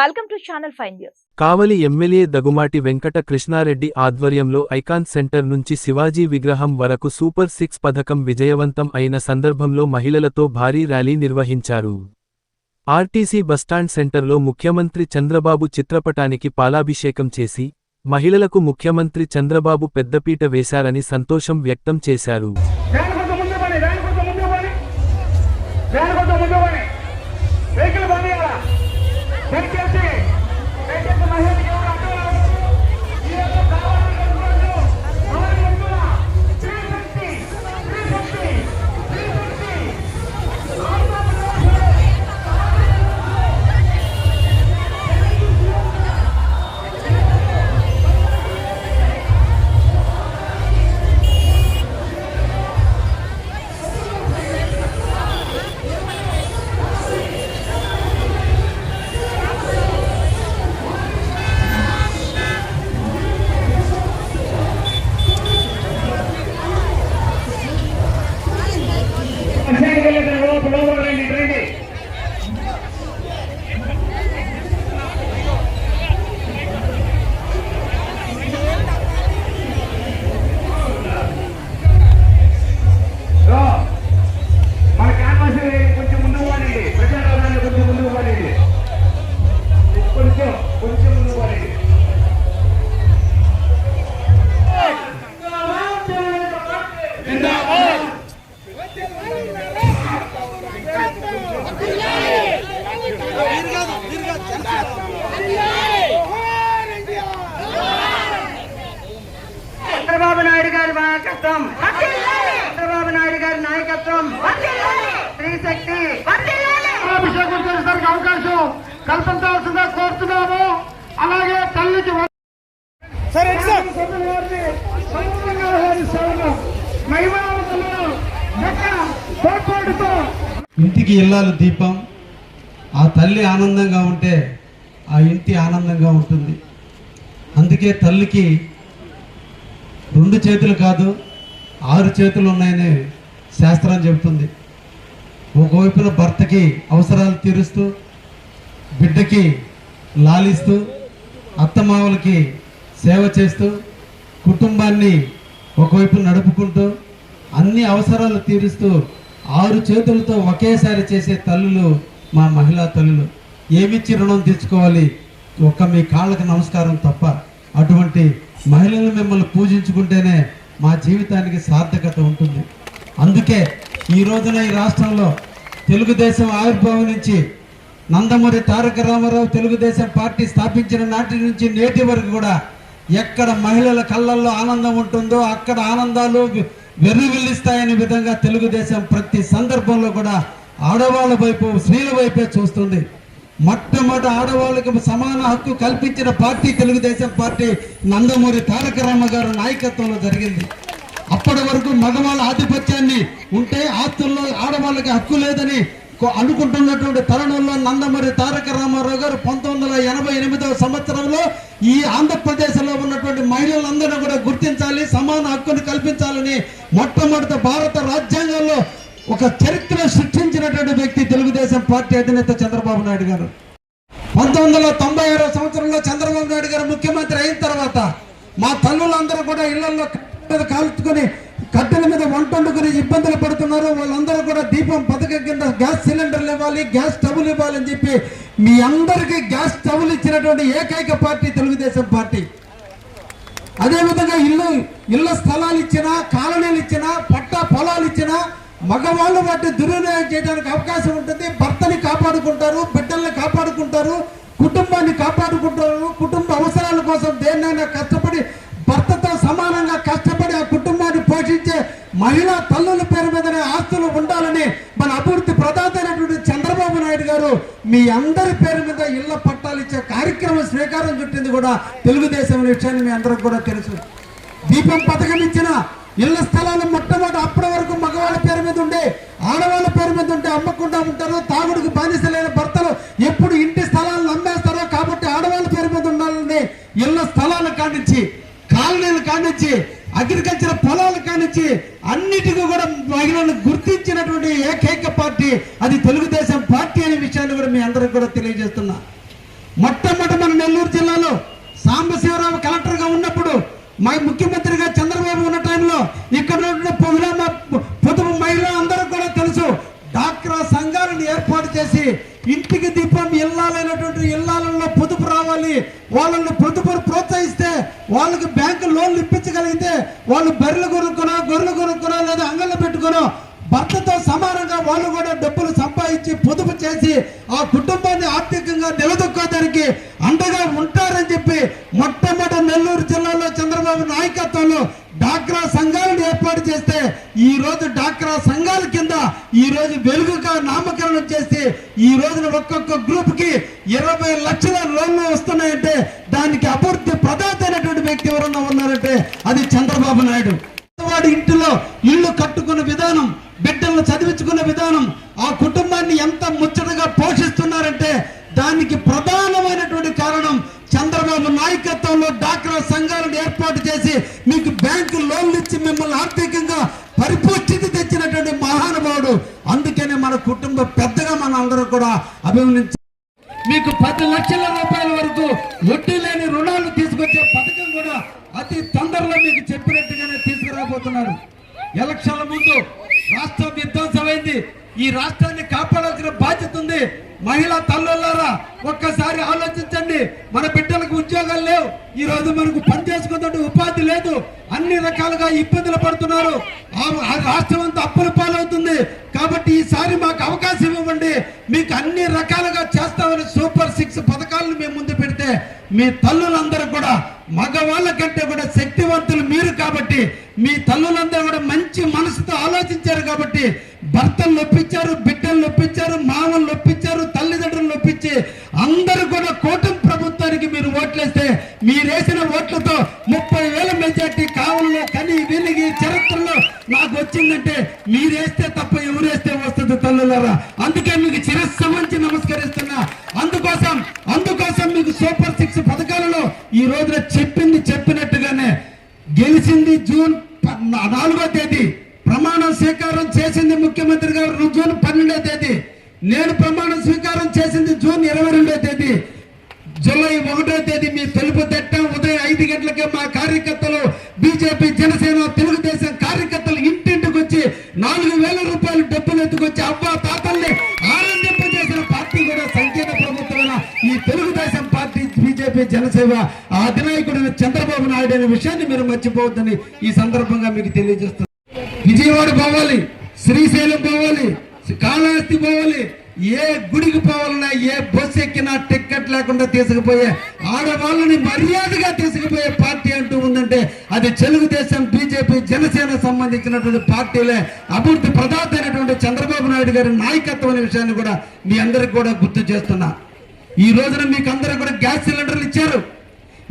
To Channel 5 News. Kavali MLA Dagumati Venkata Krishna Reddy ఆధ్వర్యంలో icon centre నుంచి శివాజీ విగ్రహం వరకు సూపర్ సిక్స్ పథకం విజయవంతం అయిన సందర్భంలో మహిళలతో భారీ ర్యాలీ నిర్వహించారు. ఆర్టీసీ బస్టాండ్ సెంటర్లో ముఖ్యమంత్రి చంద్రబాబు చిత్రపటానికి పాలాభిషేకం చేసి మహిళలకు ముఖ్యమంత్రి చంద్రబాబు పెద్దపీట వేశారని సంతోషం వ్యక్తం చేశారు. వెహికల్ దయచేసి కల్పించాల్సిందిగా కోరుతున్నాము. అలాగే తల్లికి ఇంటికి ఇల్లాలు దీపం. ఆ తల్లి ఆనందంగా ఉంటే ఆ ఇంటి ఆనందంగా ఉంటుంది. అందుకే తల్లికి రెండు చేతులు కాదు ఆరు చేతులు ఉన్నాయని శాస్త్రం చెబుతుంది. ఒకవైపున భర్తకి అవసరాలు తీరుస్తూ బిడ్డకి లాలిస్తూ అత్తమామలకి సేవ చేస్తూ కుటుంబాన్ని ఒకవైపు నడుపుకుంటూ అన్ని అవసరాలు తీరుస్తూ ఆరు చేతులతో ఒకేసారి చేసే తల్లులు మా మహిళా తల్లులు. ఏమిచ్చి రుణం తీర్చుకోవాలి? ఒక్క మీ కాళ్ళకి నమస్కారం తప్ప. అటువంటి మహిళలు మిమ్మల్ని పూజించుకుంటేనే మా జీవితానికి సార్థకత ఉంటుంది. అందుకే ఈ రోజున ఈ రాష్ట్రంలో తెలుగుదేశం ఆవిర్భావం నుంచి నందమూరి తారక రామారావు తెలుగుదేశం పార్టీ స్థాపించిన నాటి నుంచి నేటి వరకు కూడా ఎక్కడ మహిళల కళ్ళల్లో ఆనందం ఉంటుందో అక్కడ ఆనందాలు వెర్రివిల్లిస్తాయనే విధంగా తెలుగుదేశం ప్రతి సందర్భంలో కూడా ఆడవాళ్ళ వైపు స్త్రీల వైపే చూస్తుంది. మొట్టమొదటి ఆడవాళ్ళకి సమాన హక్కు కల్పించిన పార్టీ తెలుగుదేశం పార్టీ నందమూరి తారక రామ గారు నాయకత్వంలో జరిగింది. అప్పటి వరకు మగవాళ్ళ ఆధిపత్యాన్ని ఉంటే ఆస్తుల్లో ఆడవాళ్ళకి హక్కు లేదని అనుకుంటున్నటువంటి తరుణంలో నందమూరి తారక రామారావు గారు పంతొమ్మిది వందల ఎనభై ఎనిమిదవ సంవత్సరంలో ఈ ఆంధ్రప్రదేశ్లో ఉన్నటువంటి మహిళలందరూ కూడా గుర్తించాలి సమాన హక్కును కల్పించాలని మొట్టమొదటి భారత రాజ్యాంగంలో ఒక చరిత్ర సృష్టించినటువంటి వ్యక్తి తెలుగుదేశం పార్టీ అధినేత చంద్రబాబు నాయుడు గారు. పంతొమ్మిది వందల తొంభై ఆరో సంవత్సరంలో చంద్రబాబు నాయుడు గారు ముఖ్యమంత్రి అయిన తర్వాత మా తల్లులందరూ కూడా ఇళ్ళలో మీద కాల్చుకొని కట్టెల మీద వంట వండుకొని ఇబ్బందులు పడుతున్నారు. వాళ్ళందరూ కూడా దీపం పథకం కింద గ్యాస్ సిలిండర్లు ఇవ్వాలి గ్యాస్ స్టవ్లు ఇవ్వాలని చెప్పి మీ అందరికీ గ్యాస్ స్టవ్లు ఇచ్చినటువంటి ఏకైక పార్టీ తెలుగుదేశం పార్టీ. అదేవిధంగా ఇల్లు ఇళ్ళ స్థలాలు ఇచ్చినా కాలనీలు ఇచ్చినా పట్ట పొలాలు ఇచ్చినా మగవాళ్ళు వాటిని దుర్వినియోగం చేయడానికి అవకాశం ఉంటుంది. భర్తని కాపాడుకుంటారు బిడ్డల్ని కాపాడుకుంటారు కుటుంబాన్ని కాపాడుకుంటారు కుటుంబ అవసరాల కోసం దేన్నైనా కష్టపడి భర్త మహిళా తల్లుల పేరు మీదనే ఆస్తులు ఉండాలని మన అభివృద్ధి ప్రదాత అయినటువంటి చంద్రబాబు నాయుడు గారు మీ అందరి పేరు మీద ఇళ్ళ పట్టాలు ఇచ్చే కార్యక్రమం శ్రీకారం చుట్టింది కూడా తెలుగుదేశం విషయాన్ని మీ అందరికి కూడా తెలుసు. దీపం పథకం ఇచ్చిన ఇళ్ళ స్థలాలు మొట్టమొదటి అప్పటి వరకు మగవాళ్ళ పేరు మీద ఉండే ఆడవాళ్ళ పేరు మీద ఉంటే అమ్మకుండా ఉంటారు తాగుడుకు బానిసలైన భర్తలు ఎప్పుడు ఇంటి స్థలాలను అమ్మేస్తారో కాబట్టి ఆడవాళ్ళ పేరు మీద ఉండాలని ఇళ్ళ స్థలాలు కానిచ్చి కాలనీలు కానిచ్చి అగ్రికల్చర్ పొలాలు కానిచ్చి అన్నిటికీ కూడా మహిళలను గుర్తించినటువంటి ఏకైక పార్టీ అది తెలుగుదేశం పార్టీ అనే విషయాన్ని కూడా మీ అందరికి కూడా తెలియజేస్తున్నా. మొట్టమొదటి మన నెల్లూరు జిల్లాలో సాంబశివరావు కలెక్టర్గా ఉన్నప్పుడు మా ముఖ్యమంత్రిగా చంద్రబాబు ఉన్న టైంలో ఇక్కడ ఉన్న పొదుల పొదుపు మహిళా అందరూ కూడా తెలుసు డాక్రా సంఘాలను ఏర్పాటు చేసి ఇంటికి దీపం ఇల్లాలైనటువంటి ఇల్లాలలో పొదుపు రావాలి. వాళ్ళని పొదుపును ప్రోత్సహిస్తే వాళ్ళకి బ్యాంకు లోన్లు ఇప్పించగలిగితే వాళ్ళు బర్రెలు కొనుక్కునో గొర్రెలు కొనుక్కునో లేదా అంగళ్ళు పెట్టుకునో భర్తతో సమానంగా వాళ్ళు కూడా డబ్బులు సంపాదించి పొదుపు చేసి ఆ కుటుంబాన్ని ఆర్థికంగా నిలదొక్కోదానికి అండగా ఉంటారని చెప్పి మొట్టమొదటి నెల్లూరు జిల్లాలో చంద్రబాబు నాయకత్వంలో డాక్రా సంఘాలను ఏర్పాటు చేస్తే ఈ రోజు డాక్రా సంఘాల కింద ఈ రోజు వెలుగుగా నామకరణం చేసి ఈ రోజున ఒక్కొక్క గ్రూప్కి ఇరవై లక్షల లోన్లు వస్తున్నాయంటే దానికి అభివృద్ధి ప్రదాత అయినటువంటి వ్యక్తి ఎవరన్నా ఉన్నారంటే అది చంద్రబాబు నాయుడు. వాడి ఇంటిలో ఇల్లు కట్టుకున్న విధానం బిడ్డలను చదివించుకున్న విధానం ఆ కుటుంబాన్ని ఎంత ముచ్చటగా పోషిస్తున్నారంటే దానికి ప్రధానమైనటువంటి కారణం చంద్రబాబు నాయకత్వంలో డాక్రా సంఘాలను ఏర్పాటు చేసి మీకు నుంచి మిమ్మల్ని ఆర్థికంగా పరిపుష్టితి తెచ్చినటువంటి మహానుభావుడు. అందుకనే మన కుటుంబ పెద్దగా మన అందరూ కూడా అభినందించారు మీకు పది లక్షల రూపాయల వరకు వడ్డీ లేని రుణాలు తీసుకొచ్చే పథకం కూడా అతి తొందరలో మీకు చెప్పినట్టుగానే తీసుకురాబోతున్నారు. ఎలక్షన్ల ముందు రాష్ట్రం విధ్వంసమైంది. ఈ రాష్ట్రాన్ని కాపాడాల్సిన బాధ్యత ఉంది. మహిళా తల్లులారా ఒక్కసారి ఆలోచించండి. మన బిడ్డలకు ఉద్యోగాలు లేవు. ఈ రోజు మనకు పనిచేసుకున్నట్టు ఉపాధి లేదు. అన్ని రకాలుగా ఇబ్బందులు పడుతున్నారు. ఆ- రాష్ట్రం అంతా అప్పుల పాలవుతుంది. కాబట్టి ఈసారి మాకు అవకాశం ఇవ్వండి. మీకు అన్ని రకాలుగా చేస్తామని సూపర్ సిక్స్ పథకాలను మేము ముందు పెడితే మీ తల్లులందరూ కూడా మగవాళ్ళ కంటే కూడా శక్తివంతులు మీరు కాబట్టి మీ తల్లులందరూ కూడా మంచి మనసుతో ఆలోచించారు కాబట్టి భర్తలు నొప్పించారు బిడ్డలు నొప్పించారు మామలు నొప్పించారు తల్లిదండ్రులు నొప్పించి అందరూ కూడా కూటమి ప్రభుత్వానికి మీరు ఓట్లేస్తే మీరేసిన ఓట్లతో ముప్పై వేల మెజార్టీ కావుల్లో కని వెలిగి చరిత్రలో నాకు వచ్చిందంటే మీరేస్తే తప్ప ఎవరేస్తే వస్తుంది తల్లులారా? అందుకే మీకు చిరస్సమంచి నమస్కరిస్తున్నా. అందుకోసం అందుకోసం మీకు సూపర్ సిక్స్ పథకాలలో ఈ రోజున చెప్పింది చెప్పినట్టుగానే గెలిచింది జూన్ ప- నాలుగో తేదీ ప్రమాణం స్వీకారం చేసింది ముఖ్యమంత్రి గారు జూన్ పన్నెండో తేదీ. నేను ప్రమాణ స్వీకారం చేసింది జూన్ ఇరవై రెండో తేదీ. జూలై ఒకటో తేదీ మీ తెలుపు తట్టం. ఉదయం ఐదు గంటలకే మా కార్యకర్తలు బీజేపీ జనసేన తెలుగుదేశం కార్యకర్తలు ఇంటింటికి వచ్చి నాలుగు వేల రూపాయలు డబ్బులు ఎత్తుకొచ్చి అబ్బా తాతల్ని ఆనందింపజేసిన పార్టీ కూడా సంకీర్ణ ప్రభుత్వమైన? ఈ తెలుగుదేశం పార్టీ బీజేపీ జనసేన ఆ అధినాయకుడు చంద్రబాబు నాయుడు అనే విషయాన్ని మీరు మర్చిపోవద్దని ఈ సందర్భంగా మీకు తెలియజేస్తున్నాను. విజయవాడ పోవాలి శ్రీశైలం పోవాలి కాళహస్తి పోవాలి. ఏ గుడికి పోవాలన్నా ఏ బస్సు ఎక్కినా టిక్కెట్ లేకుండా తీసుకుపోయే ఆడవాళ్ళని మర్యాదగా తీసుకుపోయే పార్టీ అంటూ ఉందంటే అది తెలుగుదేశం బీజేపీ జనసేన సంబంధించినటువంటి పార్టీలే. అభివృద్ధి ప్రదాత అయినటువంటి చంద్రబాబు నాయుడు గారి నాయకత్వం అనే విషయాన్ని కూడా మీ అందరికి కూడా గుర్తు చేస్తున్నా. ఈ రోజున మీకు అందరూ కూడా గ్యాస్ సిలిండర్లు ఇచ్చారు.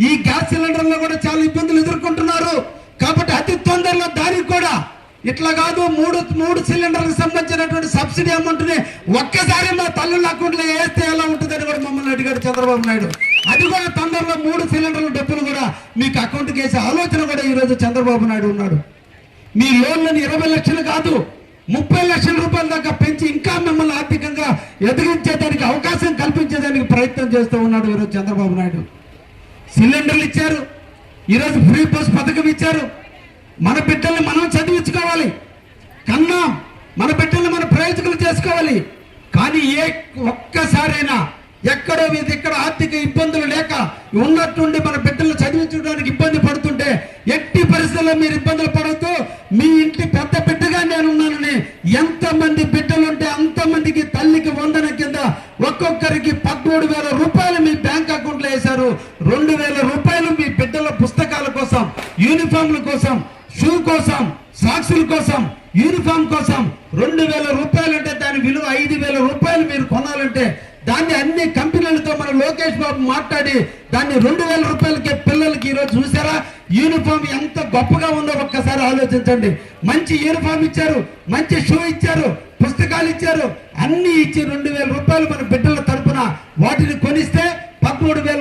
ఈ గ్యాస్ సిలిండర్లో కూడా చాలా ఇబ్బందులు ఎదుర్కొంటున్నారు. కాబట్టి అతి తొందరలో దానికి కూడా ఇట్లా కాదు మూడు మూడు సిలిండర్లకు సంబంధించినటువంటి సబ్సిడీ అమౌంట్ని ఒక్కసారి మా తల్లుల అకౌంట్లో వేస్తే ఎలా ఉంటుందని కూడా మమ్మల్ని అడిగాడు చంద్రబాబు నాయుడు. అది కూడా తొందరలో మూడు సిలిండర్ల డబ్బులు కూడా మీకు అకౌంట్కి వేసే ఆలోచన కూడా ఈరోజు చంద్రబాబు నాయుడు ఉన్నాడు. మీ లోన్లను ఇరవై లక్షలు కాదు ముప్పై లక్షల రూపాయల దాకా పెంచి ఇంకా మిమ్మల్ని ఆర్థికంగా ఎదిగించేదానికి అవకాశం కల్పించేదానికి ప్రయత్నం చేస్తూ ఉన్నాడు ఈరోజు చంద్రబాబు నాయుడు. సిలిండర్లు ఇచ్చారు ఈరోజు ఫ్రీ బస్ పథకం ఇచ్చారు మన బిడ్డల్ని మనం చదివించుకోవాలి. కన్నా మన బిడ్డల్ని మన ప్రయోజకులు చేసుకోవాలి. కానీ ఏ ఒక్కసారైనా ఎక్కడో మీద ఇక్కడ ఆర్థిక ఇబ్బందులు లేక ఉన్నట్టుండి మన బిడ్డలు చదివించడానికి ఇబ్బంది పడుతుంటే ఎట్టి పరిస్థితుల్లో మీరు ఇబ్బందులు పడవద్దు మీ ఇంటి పెద్ద బిడ్డగా నేను ఉన్నానని ఎంతమంది బిడ్డలుంటే అంతమందికి తల్లికి వందన కింద ఒక్కొక్కరికి పదమూడు వేల రూపాయలు మీ బ్యాంక్ అకౌంట్లో వేశారు. రెండు వేల రూపాయలు మీ బిడ్డల పుస్తకాల కోసం యూనిఫామ్ల కోసం షూ కోసం సాక్సుల కోసం యూనిఫామ్ కోసం రెండు వేల రూపాయలంటే దాని విలువ ఐదు వేల రూపాయలు మీరు కొనాలంటే దాన్ని అన్ని కంపెనీలతో మన లోకేష్ బాబు మాట్లాడి దాన్ని రెండు వేల రూపాయలకే పిల్లలకి ఈరోజు చూసారా? యూనిఫామ్ ఎంత గొప్పగా ఉందో ఒక్కసారి ఆలోచించండి. మంచి యూనిఫామ్ ఇచ్చారు మంచి షూ ఇచ్చారు పుస్తకాలు ఇచ్చారు అన్ని ఇచ్చి రెండు వేల రూపాయలు మన బిడ్డల తరపున వాటిని కొనిస్తే పదమూడు వేల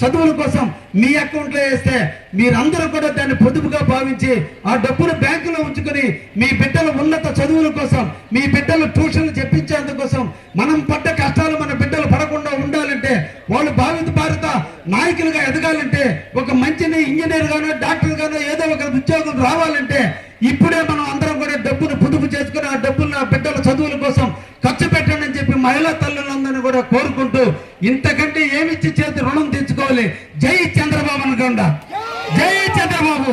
చదువుల కోసం మీ అకౌంట్లో వేస్తే మీరందరూ కూడా దాన్ని పొదుపుగా భావించి ఆ డబ్బును బ్యాంకులో ఉంచుకొని మీ బిడ్డల ఉన్నత చదువుల కోసం మీ బిడ్డలు ట్యూషన్లు చెప్పించేందుకోసం మనం పడ్డ కష్టాలు మన బిడ్డలు పడకుండా ఉండాలంటే వాళ్ళు భావిత భావిత నాయకులుగా ఎదగాలంటే ఒక మంచిని ఇంజనీర్ గానో డాక్టర్ గానో ఏదో ఒక ఉద్యోగం రావాలంటే ఇప్పుడే మనం అందరం కూడా డబ్బును పొదుపు చేసుకుని ఆ డబ్బులు నా బిడ్డల చదువుల కోసం చెప్పి మహిళా తల్లులందరినీ కూడా కోరుకుంటూ ఇంతకంటే ఏమిచ్చి చేతి రుణం తెచ్చుకోవాలి జై చంద్రబాబు అనుకోండా జై చంద్రబాబు.